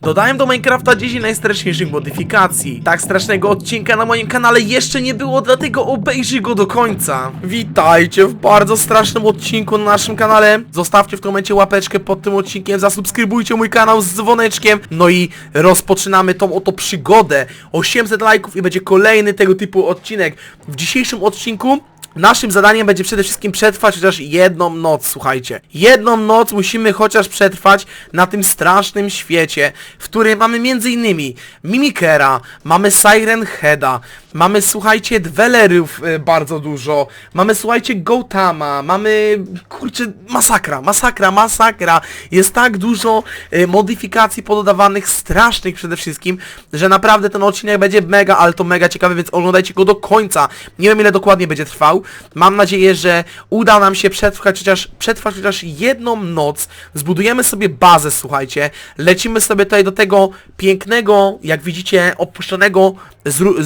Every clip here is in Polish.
Dodałem do Minecrafta 10 najstraszniejszych modyfikacji. Tak strasznego odcinka na moim kanale jeszcze nie było, dlatego obejrzyj go do końca. Witajcie w bardzo strasznym odcinku na naszym kanale. Zostawcie w komencie łapeczkę pod tym odcinkiem, zasubskrybujcie mój kanał z dzwoneczkiem. No i rozpoczynamy tą oto przygodę. 800 lajków i będzie kolejny tego typu odcinek. W dzisiejszym odcinku Naszym zadaniem będzie przede wszystkim przetrwać chociaż jedną noc, słuchajcie. Jedną noc musimy chociaż przetrwać na tym strasznym świecie, w którym mamy innymi Mimikera, mamy Siren Heada, mamy słuchajcie Dwelerów y, bardzo dużo, mamy słuchajcie Gotama, mamy kurczę masakra, masakra, masakra. Jest tak dużo y, modyfikacji pododawanych, strasznych przede wszystkim, że naprawdę ten odcinek będzie mega, ale to mega ciekawy, więc oglądajcie go do końca. Nie wiem ile dokładnie będzie trwał. Mam nadzieję, że uda nam się przetrwać chociaż, przetrwać chociaż jedną noc. Zbudujemy sobie bazę, słuchajcie. Lecimy sobie tutaj do tego pięknego, jak widzicie, opuszczonego, zru-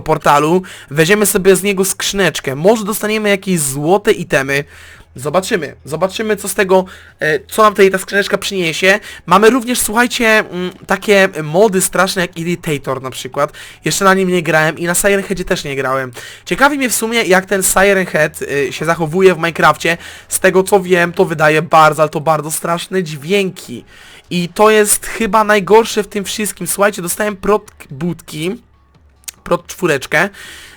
portalu. Weźmiemy sobie z niego skrzyneczkę. Może dostaniemy jakieś złote itemy. Zobaczymy, zobaczymy co z tego, e, co nam tutaj ta skrzyneczka przyniesie. Mamy również, słuchajcie, mm, takie mody straszne jak Irritator na przykład. Jeszcze na nim nie grałem i na Siren Headzie też nie grałem. Ciekawi mnie w sumie jak ten Siren Head y, się zachowuje w Minecrafcie. Z tego co wiem to wydaje bardzo, ale to bardzo straszne dźwięki. I to jest chyba najgorsze w tym wszystkim. Słuchajcie, dostałem prot budki prot czwóreczkę.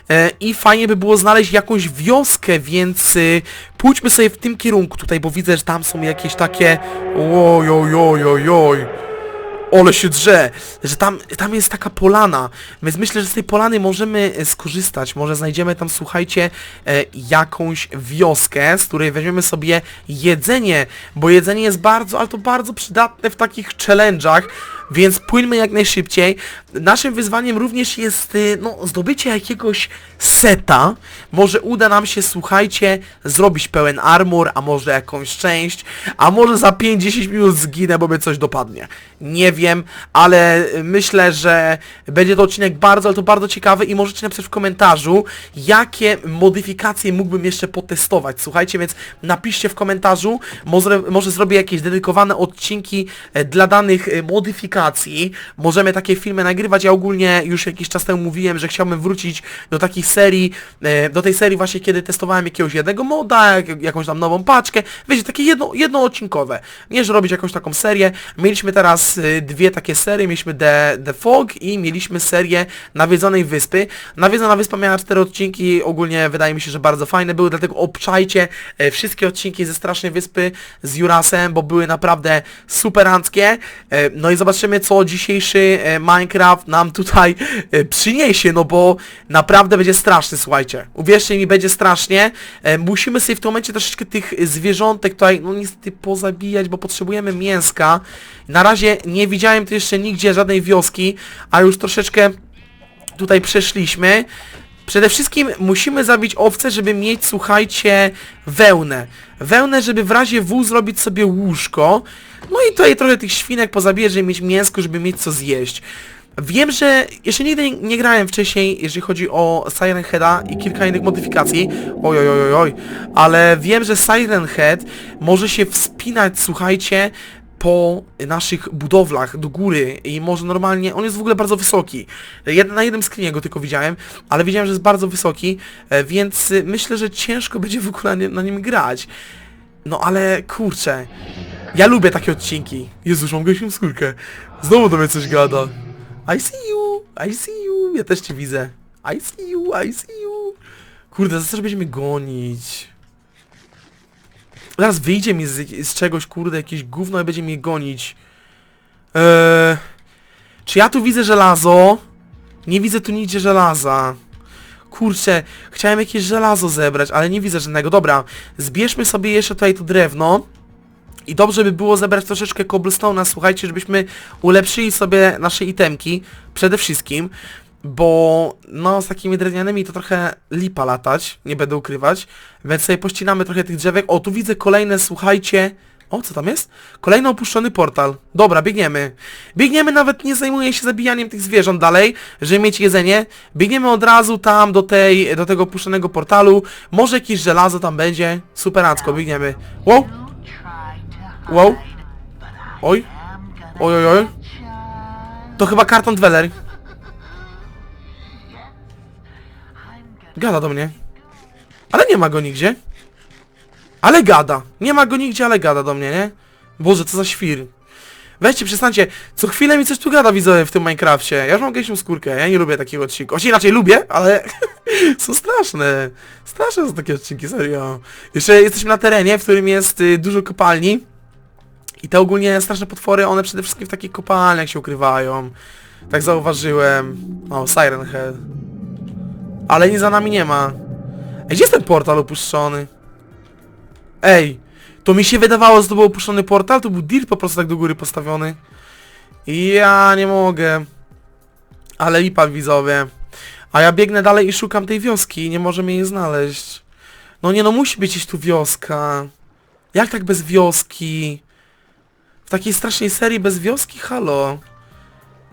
E, i fajnie by było znaleźć jakąś wioskę, więc y, pójdźmy sobie w tym kierunku tutaj, bo widzę, że tam są jakieś takie oj, oj, oj, oj, oj. Ole się drze, że tam, tam jest taka polana, więc myślę, że z tej polany możemy e, skorzystać, może znajdziemy tam, słuchajcie, e, jakąś wioskę, z której weźmiemy sobie jedzenie, bo jedzenie jest bardzo, ale to bardzo przydatne w takich challenge'ach, więc płyńmy jak najszybciej. Naszym wyzwaniem również jest y, no, zdobycie jakiegoś seta. Może uda nam się, słuchajcie, zrobić pełen armor, a może jakąś część, a może za 5-10 minut zginę, bo mnie coś dopadnie. Nie wiem, ale myślę, że będzie to odcinek bardzo, ale to bardzo ciekawy i możecie napisać w komentarzu, jakie modyfikacje mógłbym jeszcze potestować. Słuchajcie, więc napiszcie w komentarzu, może, może zrobię jakieś dedykowane odcinki e, dla danych e, Możemy takie filmy nagrywać. Ja ogólnie już jakiś czas temu mówiłem, że chciałbym wrócić do takich serii, e, do tej serii właśnie, kiedy testowałem jakiegoś jednego moda, jak, jakąś tam nową paczkę. Wiecie, takie jedno, jednoodcinkowe. Nie, że robić jakąś taką serię. Mieliśmy teraz e, dwie takie serie. Mieliśmy The, The Fog i mieliśmy serię Nawiedzonej Wyspy. Nawiedzona Wyspa miała cztery odcinki. Ogólnie wydaje mi się, że bardzo fajne były, dlatego obczajcie e, wszystkie odcinki ze Strasznej Wyspy z Jurasem, bo były naprawdę superanckie. No i zobaczymy, co dzisiejszy e, Minecraft nam tutaj e, przyniesie, no bo naprawdę będzie straszny, słuchajcie. Uwierzcie mi, będzie strasznie. E, Musimy sobie w tym momencie troszeczkę tych zwierzątek tutaj, no niestety pozabijać, bo potrzebujemy mięska. Na razie nie widziałem tu jeszcze nigdzie żadnej wioski, a już troszeczkę tutaj przeszliśmy. Przede wszystkim musimy zabić owce, żeby mieć, słuchajcie, wełnę. Wełnę, żeby w razie W zrobić sobie łóżko. No i tutaj trochę tych świnek pozabijać, żeby mieć mięsko, żeby mieć co zjeść. Wiem, że jeszcze nigdy nie, grałem wcześniej, jeżeli chodzi o Siren Heada i kilka innych modyfikacji. Oj, oj, oj, oj. Ale wiem, że Siren Head może się wspinać, słuchajcie, po naszych budowlach do góry i może normalnie, on jest w ogóle bardzo wysoki. Na jednym screenie go tylko widziałem, ale widziałem, że jest bardzo wysoki, e, więc myślę, że ciężko będzie w ogóle na nim grać. No ale kurczę, ja lubię takie odcinki. Jezus, mam gęsią skórkę. Znowu do mnie coś gada. I see you, I see you, ja też cię widzę. I see you, I see you. Kurde, za co będziemy gonić? Zaraz wyjdzie mi z, z czegoś, kurde, jakieś gówno i będzie mnie gonić. Eee, czy ja tu widzę żelazo? Nie widzę tu nigdzie żelaza. Kurczę, chciałem jakieś żelazo zebrać, ale nie widzę żadnego. Dobra, zbierzmy sobie jeszcze tutaj to drewno. I dobrze by było zebrać troszeczkę cobblestone'a, słuchajcie, żebyśmy ulepszyli sobie nasze itemki. Przede wszystkim. Bo no z takimi drewnianymi to trochę lipa latać, nie będę ukrywać. Więc sobie pościnamy trochę tych drzewek. O, tu widzę kolejne, słuchajcie... O, co tam jest? Kolejny opuszczony portal. Dobra, biegniemy. Biegniemy, nawet nie zajmuję się zabijaniem tych zwierząt dalej, żeby mieć jedzenie. Biegniemy od razu tam do tej, do tego opuszczonego portalu. Może jakieś żelazo tam będzie. Superacko, biegniemy. Wow, wow. Oj. Oj, oj, oj. To chyba karton Dweller. Gada do mnie. Ale nie ma go nigdzie. Ale gada. Nie ma go nigdzie, ale gada do mnie, nie? Boże, co za świr. Weźcie, przestańcie. Co chwilę mi coś tu gada widzowie w tym Minecrafcie. Ja już mam gęsią skórkę, ja nie lubię takiego odcinku. Oczywiście inaczej lubię, ale są straszne. Straszne są takie odcinki, serio. Jeszcze jesteśmy na terenie, w którym jest y, dużo kopalni. I te ogólnie straszne potwory, one przede wszystkim w takich kopalniach się ukrywają. Tak zauważyłem. O, Siren Head. Ale nic za nami nie ma. Ej, gdzie jest ten portal opuszczony? Ej, to mi się wydawało, że to był opuszczony portal, to był dirt po prostu tak do góry postawiony. Ja nie mogę. Ale lipa widzowie. A ja biegnę dalej i szukam tej wioski nie możemy jej znaleźć. No nie no, musi być gdzieś tu wioska. Jak tak bez wioski? W takiej strasznej serii bez wioski? Halo.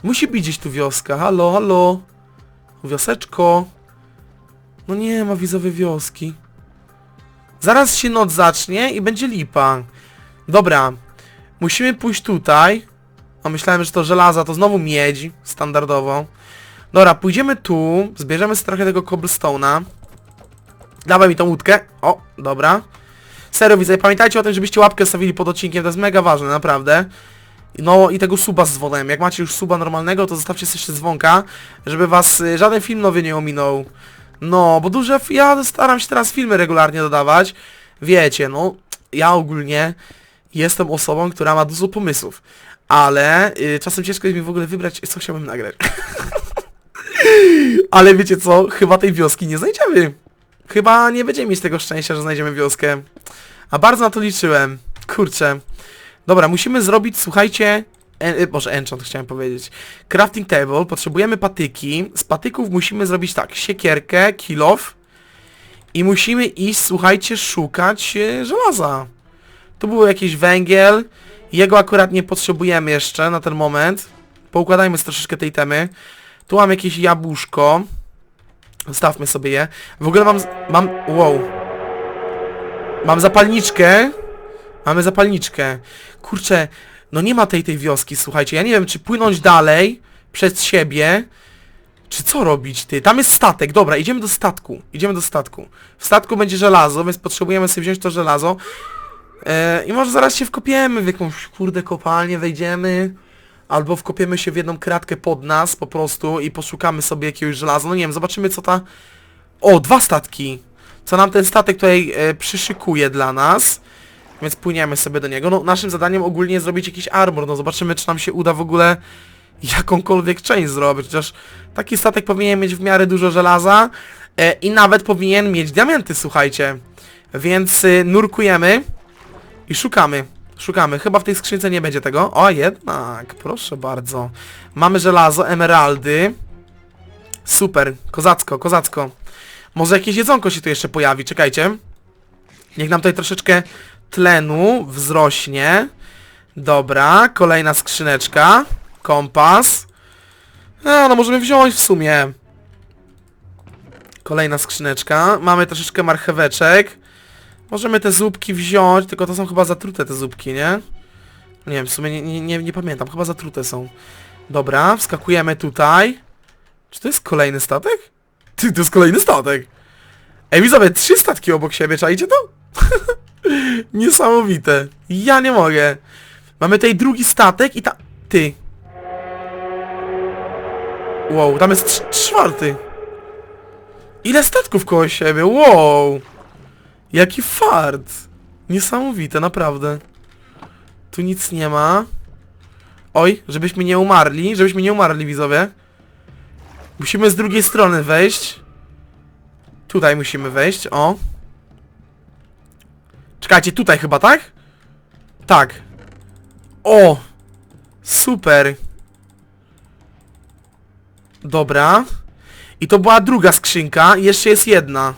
Musi być gdzieś tu wioska. Halo, halo. Wioseczko. No nie ma widzowej wioski. Zaraz się noc zacznie i będzie lipa. Dobra. Musimy pójść tutaj. A myślałem, że to żelaza, to znowu miedź. Standardowo. Dobra, pójdziemy tu. Zbierzemy sobie trochę tego cobblestone'a. Dawaj mi tą łódkę. O, dobra. Serio widzę, pamiętajcie o tym, żebyście łapkę stawili pod odcinkiem, to jest mega ważne, naprawdę. No i tego suba z dzwonem. Jak macie już suba normalnego, to zostawcie jeszcze dzwonka, żeby was y, żaden film nowy nie ominął. No, bo duże... Ja staram się teraz filmy regularnie dodawać. Wiecie, no, ja ogólnie jestem osobą, która ma dużo pomysłów. Ale y, czasem ciężko jest mi w ogóle wybrać, co chciałbym nagrać. ale wiecie co? Chyba tej wioski nie znajdziemy. Chyba nie będziemy mieć tego szczęścia, że znajdziemy wioskę. A bardzo na to liczyłem. Kurczę. Dobra, musimy zrobić, słuchajcie... Y, Boże, enchant chciałem powiedzieć. Crafting table, potrzebujemy patyki. Z patyków musimy zrobić tak, siekierkę, kill off. I musimy iść, słuchajcie, szukać e, żelaza. Tu był jakiś węgiel. Jego akurat nie potrzebujemy jeszcze na ten moment. Poukładajmy troszeczkę tej temy. Tu mam jakieś jabłuszko. Zostawmy sobie je. W ogóle mam... mam... Wow. Mam zapalniczkę. Mamy zapalniczkę. Kurczę, no nie ma tej tej wioski, słuchajcie. Ja nie wiem, czy płynąć dalej przez siebie, czy co robić, ty? Tam jest statek, dobra, idziemy do statku. Idziemy do statku. W statku będzie żelazo, więc potrzebujemy sobie wziąć to żelazo. E, I może zaraz się wkopiemy w jakąś kurde kopalnię, wejdziemy. Albo wkopiemy się w jedną kratkę pod nas po prostu i poszukamy sobie jakiegoś żelaza. No nie wiem, zobaczymy co ta... O, dwa statki! Co nam ten statek tutaj e, przyszykuje dla nas. Więc płyniemy sobie do niego. No naszym zadaniem ogólnie jest zrobić jakiś armor. No zobaczymy czy nam się uda w ogóle jakąkolwiek część zrobić. Chociaż taki statek powinien mieć w miarę dużo żelaza e, i nawet powinien mieć diamenty, słuchajcie. Więc y, nurkujemy i szukamy. Szukamy. Chyba w tej skrzynce nie będzie tego. O, jednak. Proszę bardzo. Mamy żelazo, emeraldy. Super. Kozacko, kozacko. Może jakieś jedzonko się tu jeszcze pojawi. Czekajcie. Niech nam tutaj troszeczkę tlenu wzrośnie. Dobra, kolejna skrzyneczka. Kompas. No możemy wziąć w sumie. Kolejna skrzyneczka. Mamy troszeczkę marcheweczek. Możemy te zupki wziąć, tylko to są chyba zatrute te zupki, nie? Nie wiem, w sumie nie, nie, nie, nie pamiętam, chyba zatrute są. Dobra, wskakujemy tutaj. Czy to jest kolejny statek? Ty, to jest kolejny statek! Ej, widzowie, trzy statki obok siebie, czajcie to? Niesamowite. Ja nie mogę. Mamy tutaj drugi statek i ta... Ty. Wow, tam jest czwarty. Ile statków koło siebie? Wow. Jaki fart. Niesamowite, naprawdę. Tu nic nie ma. Oj, żebyśmy nie umarli, żebyśmy nie umarli, widzowie. Musimy z drugiej strony wejść. Tutaj musimy wejść, o. Czekajcie, tutaj chyba, tak? Tak. O! Super. Dobra. I to była druga skrzynka. Jeszcze jest jedna.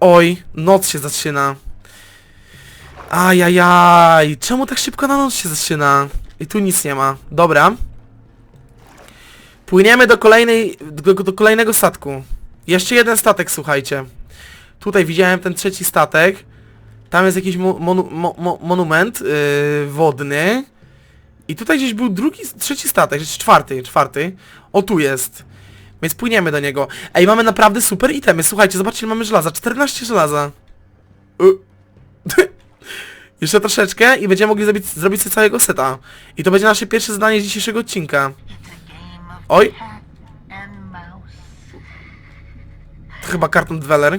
Oj, noc się zaczyna. Ajajaj. Czemu tak szybko na noc się zaczyna? I tu nic nie ma. Dobra. Płyniemy do kolejnej, do, do kolejnego statku. Jeszcze jeden statek, słuchajcie. Tutaj widziałem ten trzeci statek. Tam jest jakiś mo monu mo mo monument yy, wodny. I tutaj gdzieś był drugi, trzeci statek, czwarty, czwarty. O, tu jest. Więc płyniemy do niego. Ej, mamy naprawdę super itemy. Słuchajcie, zobaczcie, mamy żelaza. 14 żelaza. Y. Jeszcze troszeczkę i będziemy mogli zrobić, zrobić sobie całego seta. I to będzie nasze pierwsze zadanie z dzisiejszego odcinka. Oj, to chyba karton Dweller.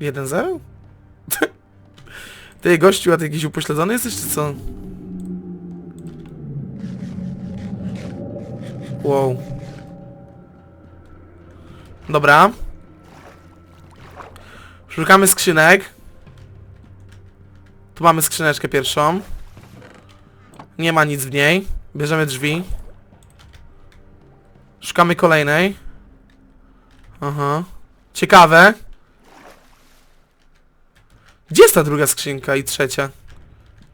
1-0? Ty gościu, a ty jakiś upośledzony jesteś, czy co? Wow. Dobra. Szukamy skrzynek. Tu mamy skrzyneczkę pierwszą. Nie ma nic w niej. Bierzemy drzwi. Szukamy kolejnej. Aha. Ciekawe. Gdzie jest ta druga skrzynka i trzecia?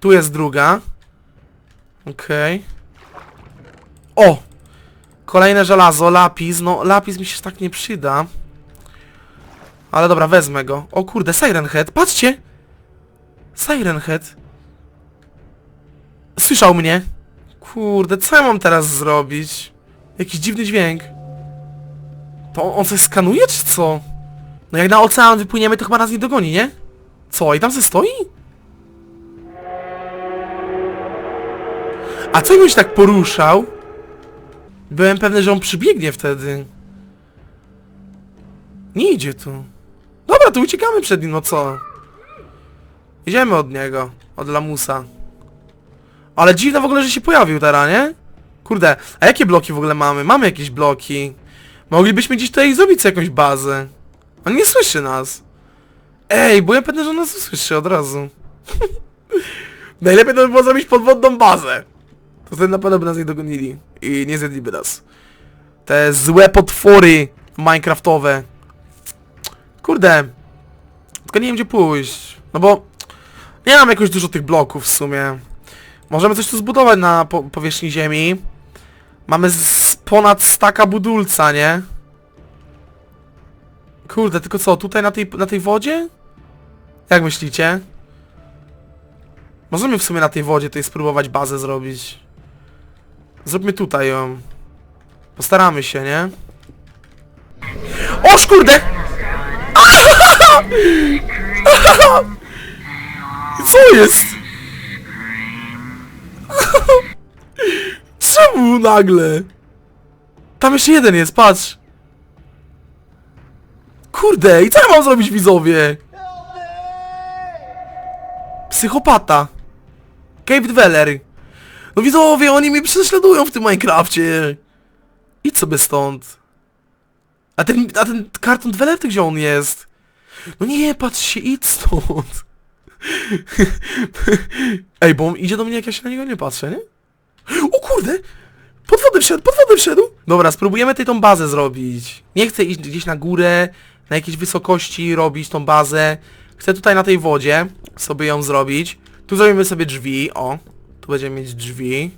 Tu jest druga. Okej. O! Kolejne żelazo, lapis. No, lapis mi się tak nie przyda. Ale dobra, wezmę go. O kurde, Siren Head, patrzcie! Siren Head. Słyszał mnie. Kurde, co ja mam teraz zrobić? Jakiś dziwny dźwięk. To on, on coś skanuje, czy co? No jak na ocean wypłyniemy, to chyba nas nie dogoni, nie? Co, i tam se stoi? A co jakbyś tak poruszał? Byłem pewny, że on przybiegnie wtedy. Nie idzie tu. Dobra, to uciekamy przed nim, no co? Idziemy od niego. Od lamusa. Ale dziwne w ogóle, że się pojawił teraz, nie? Kurde, a jakie bloki w ogóle mamy? Mamy jakieś bloki. Moglibyśmy gdzieś tutaj zrobić jakąś bazę. On nie słyszy nas. Ej, bo ja pewny, że nas usłyszy od razu. Najlepiej to by było zrobić podwodną bazę. To wtedy na pewno by nas nie dogonili. I nie zjedliby nas. Te złe potwory minecraftowe. Kurde. Tylko nie wiem gdzie pójść. No bo nie mam jakoś dużo tych bloków w sumie. Możemy coś tu zbudować na po powierzchni ziemi. Mamy z ponad staka budulca, nie? Kurde, tylko co, tutaj na tej, na tej wodzie? Jak myślicie? Możemy w sumie na tej wodzie tutaj spróbować bazę zrobić. Zróbmy tutaj ją. Postaramy się, nie? Oż kurde! Co jest? Czemu nagle? Tam jeszcze jeden jest, patrz. Kurde, i co ja mam zrobić widzowie? Psychopata. Cave Dweller. No widzowie, oni mnie prześladują w tym Minecrafcie. Idź sobie stąd. A ten, a ten karton Dweller to gdzie on jest? No nie, patrz się, idź stąd. Ej, bo on idzie do mnie jak ja się na niego nie patrzę, nie? O kurde! Pod wodę wszedł, pod wodę wszedł! Dobra, spróbujemy tej tą bazę zrobić. Nie chcę iść gdzieś na górę, na jakiejś wysokości robić tą bazę. Chcę tutaj na tej wodzie sobie ją zrobić. Tu zrobimy sobie drzwi, o. Tu będziemy mieć drzwi.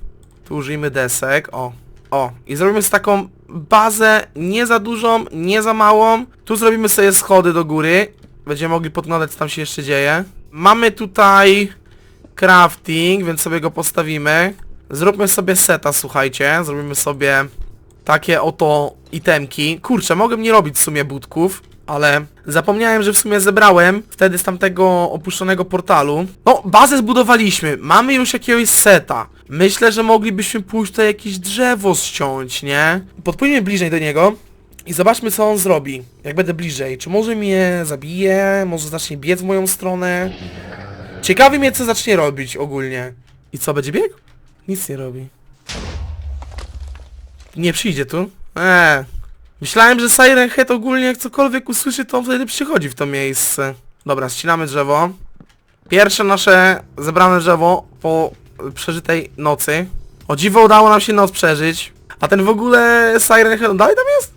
Tu użyjmy desek, o. O, i zrobimy z taką bazę nie za dużą, nie za małą. Tu zrobimy sobie schody do góry. Będziemy mogli podglądać co tam się jeszcze dzieje. Mamy tutaj crafting, więc sobie go postawimy. Zróbmy sobie seta, słuchajcie. Zrobimy sobie takie oto itemki. Kurczę, mogłem nie robić w sumie budków, ale zapomniałem, że w sumie zebrałem wtedy z tamtego opuszczonego portalu. No, bazę zbudowaliśmy. Mamy już jakiegoś seta. Myślę, że moglibyśmy pójść tutaj jakieś drzewo ściąć, nie? Podpłyniemy bliżej do niego. I zobaczmy co on zrobi, jak będę bliżej. Czy może mnie zabije, może zacznie biec w moją stronę. Ciekawi mnie co zacznie robić ogólnie. I co, będzie biegł? Nic nie robi. Nie przyjdzie tu? Eee. Myślałem, że Siren Head ogólnie jak cokolwiek usłyszy, to on wtedy przychodzi w to miejsce. Dobra, ścinamy drzewo. Pierwsze nasze zebrane drzewo po przeżytej nocy. O dziwo udało nam się noc przeżyć. A ten w ogóle Siren Head, dalej tam jest?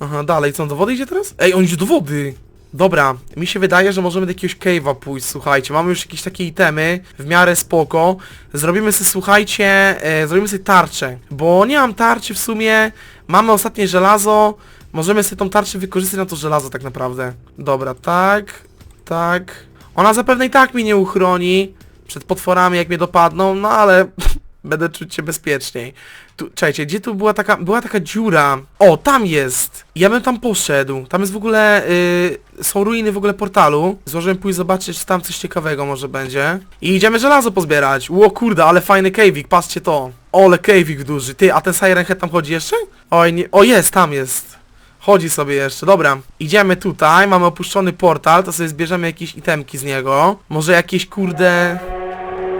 Aha, dalej, co on do wody idzie teraz? Ej, on idzie do wody! Dobra, mi się wydaje, że możemy do jakiegoś cave'a pójść, słuchajcie, mamy już jakieś takie itemy, w miarę spoko. Zrobimy sobie, słuchajcie, e, zrobimy sobie tarczę, bo nie mam tarczy w sumie, mamy ostatnie żelazo, możemy sobie tą tarczę wykorzystać na to żelazo tak naprawdę. Dobra, tak, tak. Ona zapewne i tak mnie nie uchroni, przed potworami, jak mnie dopadną, no ale będę czuć się bezpieczniej. Tu, czekajcie, gdzie tu była taka, była taka dziura? O, tam jest! Ja bym tam poszedł. Tam jest w ogóle, y, są ruiny w ogóle portalu. Złożyłem pójść zobaczyć, czy tam coś ciekawego może będzie. I idziemy żelazo pozbierać. Ło kurde, ale fajny cave'ik, patrzcie to. Ole cave'ik duży. Ty, a ten Siren Head tam chodzi jeszcze? Oj, nie, o jest, tam jest. Chodzi sobie jeszcze, dobra. Idziemy tutaj, mamy opuszczony portal, to sobie zbierzemy jakieś itemki z niego. Może jakieś kurde...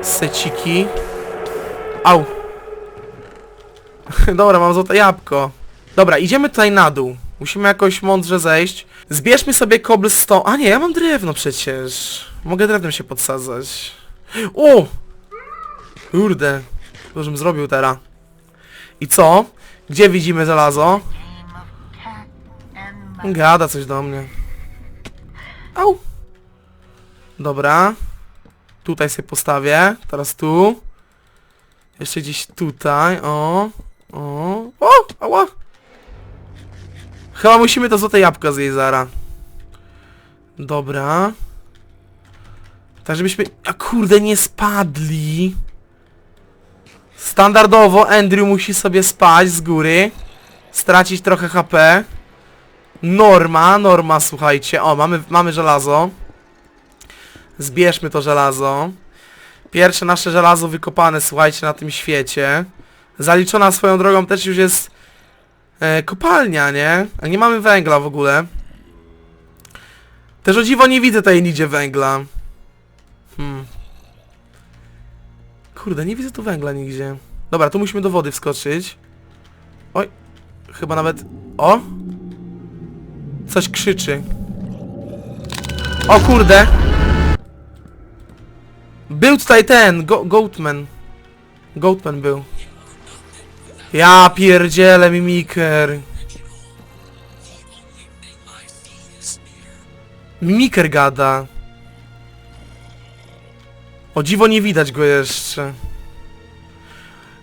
seciki. Au. Dobra, mam złote jabłko. Dobra, idziemy tutaj na dół. Musimy jakoś mądrze zejść. Zbierzmy sobie cobblestone. A nie, ja mam drewno przecież. Mogę drewnem się podsadzać. O! Kurde. Żebym zrobił teraz. I co? Gdzie widzimy żelazo? Gada coś do mnie. Au. Dobra. Tutaj sobie postawię. Teraz tu. Jeszcze gdzieś tutaj. O. O. O! Ała! Chyba musimy to złote jabłko zjeść zara. Dobra. Tak żebyśmy... A kurde, nie spadli. Standardowo Andrew musi sobie spać z góry. Stracić trochę HP. Norma, norma, słuchajcie. O, mamy, mamy żelazo. Zbierzmy to żelazo. Pierwsze nasze żelazo wykopane, słuchajcie, na tym świecie. Zaliczona swoją drogą też już jest e, kopalnia, nie? A nie mamy węgla w ogóle. Też o dziwo nie widzę tutaj nigdzie węgla. Hmm. Kurde, nie widzę tu węgla nigdzie. Dobra, tu musimy do wody wskoczyć. Oj, chyba nawet... O! Coś krzyczy. O kurde! Był tutaj ten, Go Goatman. Goatman był. Ja pierdzielę, mimiker. Mimiker gada. O dziwo nie widać go jeszcze.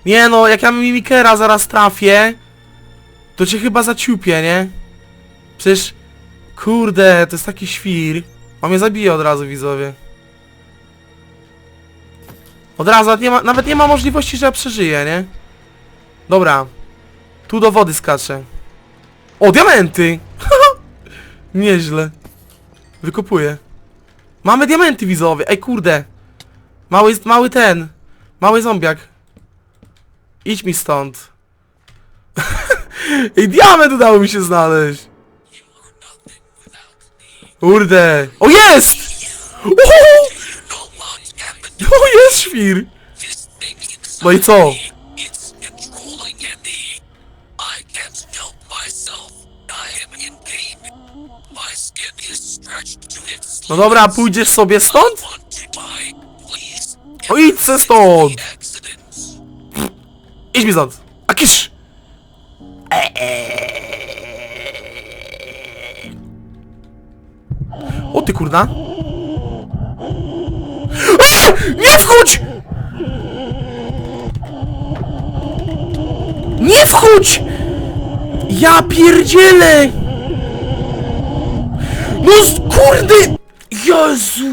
Nie no, jak ja mimikera zaraz trafię, to cię chyba zaciupię, nie? Przecież, kurde, to jest taki świr. On mnie zabije od razu, widzowie. Od razu, nie ma, nawet nie ma możliwości, że ja przeżyję, nie? Dobra. Tu do wody skaczę. O, diamenty! Nieźle. Wykopuję. Mamy diamenty, widzowie. Ej, kurde. Mały, mały ten. Mały zombiak. Idź mi stąd. Ej, diament udało mi się znaleźć. Kurde! O jest! Uhu! O jest świr! No i co? No dobra, pójdziesz sobie stąd? O idź se stąd! Idź mi stąd! A! O ty kurna! Nie wchódź! Nie wchódź! Ja pierdzielę! No kurde! Jezu!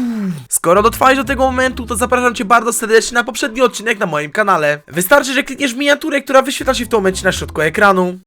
Skoro dotrwałeś do tego momentu, to zapraszam Cię bardzo serdecznie na poprzedni odcinek na moim kanale. Wystarczy, że klikniesz miniaturę, która wyświetla się w tym momencie na środku ekranu.